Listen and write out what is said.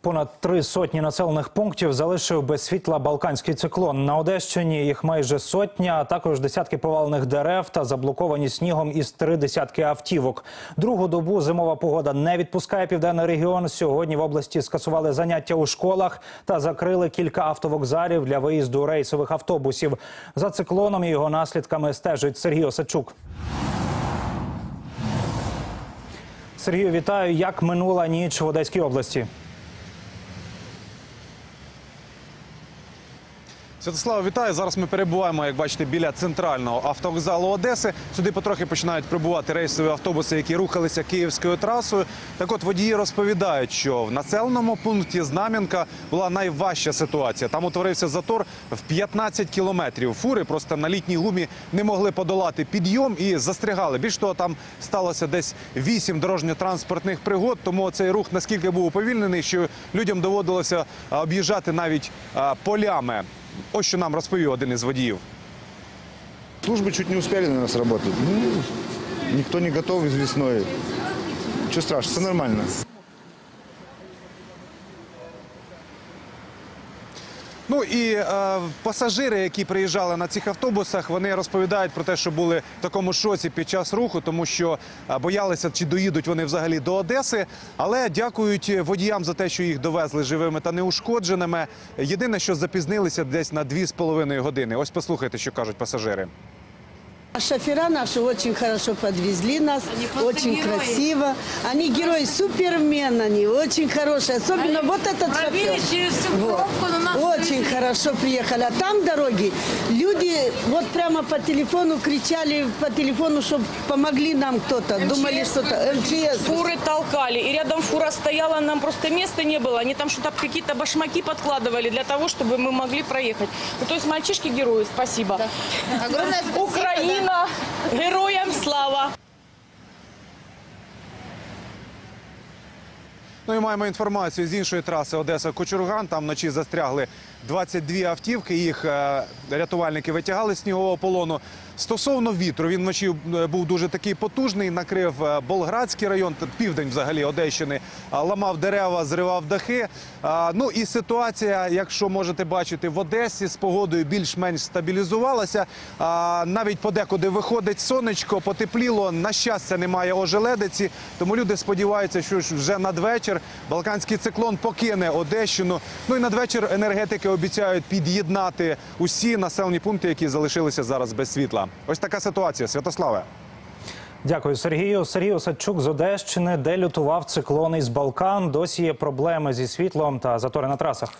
Понад три сотні населених пунктів залишив без світла балканський циклон. На Одещині їх майже сотня, а також десятки повалених дерев та заблоковані снігом із три десятки автівок. Другу добу зимова погода не відпускає південний регіон. Сьогодні в області скасували заняття у школах та закрили кілька автовокзалів для виїзду рейсових автобусів. За циклоном і його наслідками стежить Сергій Осадчук. Сергію, вітаю. Як минула ніч в Одеській області? Святослава, вітаю. Зараз ми перебуваємо, як бачите, біля центрального автовокзалу Одеси. Сюди потрохи починають прибувати рейсові автобуси, які рухалися київською трасою. Так от водії розповідають, що в населеному пункті Знам'янка була найважча ситуація. Там утворився затор в 15 кілометрів. Фури просто на літній гумі не могли подолати підйом і застрягали. Більш того, там сталося десь 8 дорожньо-транспортних пригод. Тому цей рух наскільки був уповільнений, що людям доводилося об'їжджати навіть полями. Ось що нам розповів один із водіїв. Службы чуть не успели, нас сработать. Ну, никто не готов из весной. Що страшно, все нормально. Ну і е, пасажири, які приїжджали на цих автобусах, вони розповідають про те, що були в такому шоці під час руху, тому що е, боялися, чи доїдуть вони взагалі до Одеси. Але дякують водіям за те, що їх довезли живими та неушкодженими. Єдине, що запізнилися десь на 2,5 години. Ось послухайте, що кажуть пасажири. А Шофера наши очень хорошо подвезли нас, очень красиво. Они герои, супермен они, очень хорошие. Особенно вот этот шофер. через всю Вот. но нас Очень хорошо приехали. А там дороги, люди вот прямо по телефону кричали, по телефону, чтобы помогли нам кто-то. Думали, что то МЧС. Фуры толкали, и рядом фура стояла, нам просто места не было. Они там что-то какие-то башмаки подкладывали для того, чтобы мы могли проехать. Ну, то есть мальчишки герои, спасибо. Огромное спасибо. Украина, героям слава! Ну і маємо інформацію з іншої траси Одеса Кочурган. Там вночі застрягли 22 автівки. Їх е, рятувальники витягали з снігового полону. Стосовно вітру, він вночі е, був дуже такий потужний. Накрив е, Болградський район, південь взагалі Одещини, ламав дерева, зривав дахи. Ну і ситуація, якщо можете бачити, в Одесі з погодою більш-менш стабілізувалася. Навіть подекуди виходить сонечко, потепліло. На щастя, немає ожеледиці. Тому люди сподіваються, що вже надвечір Балканський циклон покине Одещину. Ну і надвечір енергетики обіцяють під'єднати усі населені пункти, які залишилися зараз без світла. Ось така ситуація. Святославе. Дякую, Сергію. Сергій Осадчук з Одещини, де лютував циклон із Балкан. Досі є проблеми зі світлом та затори на трасах.